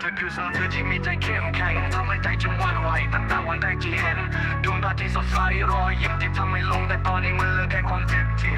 เธอคือสาวเธอที่มีใจเข้มแข็งทำให้ใจฉันหวั่นไหวตั้งแต่วันแรกที่เห็นดวงตาที่สดใสรอยยิ้มที่ทำให้ลงแต่ตอนนี้มันเหลือแค่ความเจ็บที่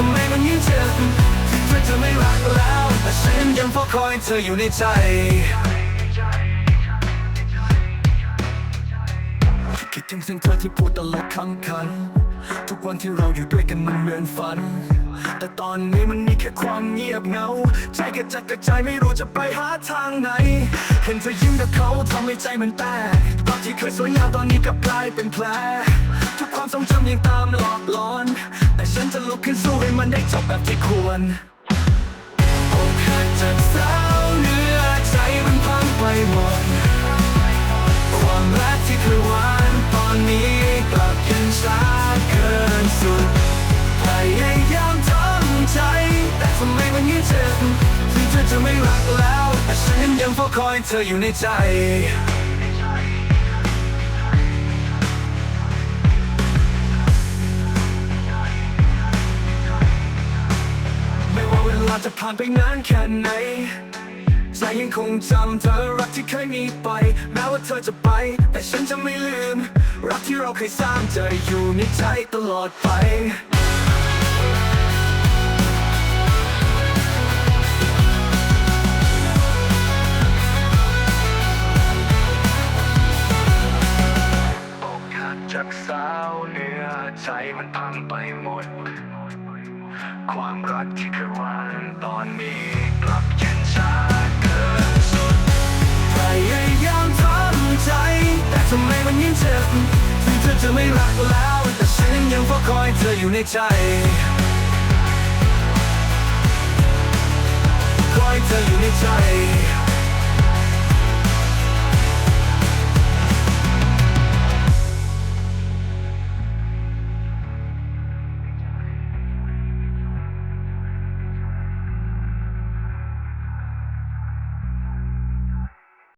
ทำไมมันยิ่งเจ็บถึงเธอจะไม่รักแล้ว แต่ฉันยังเฝ้าคอยเธออยู่ในใจคิดถึงเสียงเธอที่พูดตลอดครั้งคัน ทุกวันที่เราอยู่ด้วยกันมันเหมือนฝัน แต่ตอนนี้มันมีแค่ความเงียบเงา ใจกระจัดกระจายไม่รู้จะไปหาทางไหน เห็นเธอยิ้มกับเขาทำให้ใจมันแตกภาพที่เคยสวยงามตอนนี้กลับกลายเป็นแผลทุกความทรงจำยังตามหลอกหลอน มันได้จบแบบที่ควรอกหักจากสาวเนื้อใจมันพังไปหมด ความรักที่เคยหวานตอนนี้กลับย็นช้าเกินสุดพยายามทำใจ แต่ทำไมมันยิ่งเจ็บถึงเธอจะไม่รักแล้ว แต่ฉันยังเฝ้าคอยเธออยู่ในใจาเวลาจะผ่านไปนานแค่ไหนใจยังคงจำเธอรักที่เคยมีไป แม้ว่าเธอจะไป แต่ฉันจะไม่ลืม รักที่เราเคยสร้างจะอยู่ในใจตลอดไปอกหักจากสาวเนื้อใจมันพังไปหมด ความรักที่เคยหวานตอนนี้กลับเย็นชาเกินสุดพยายามทำใจ แต่ทำไมมันยิ่งเจ็บถึงเธอจะไม่รักแล้ว แต่ฉันยังเฝ้าคอยเธออยู่ในใจคอยเธออยู่ในใจ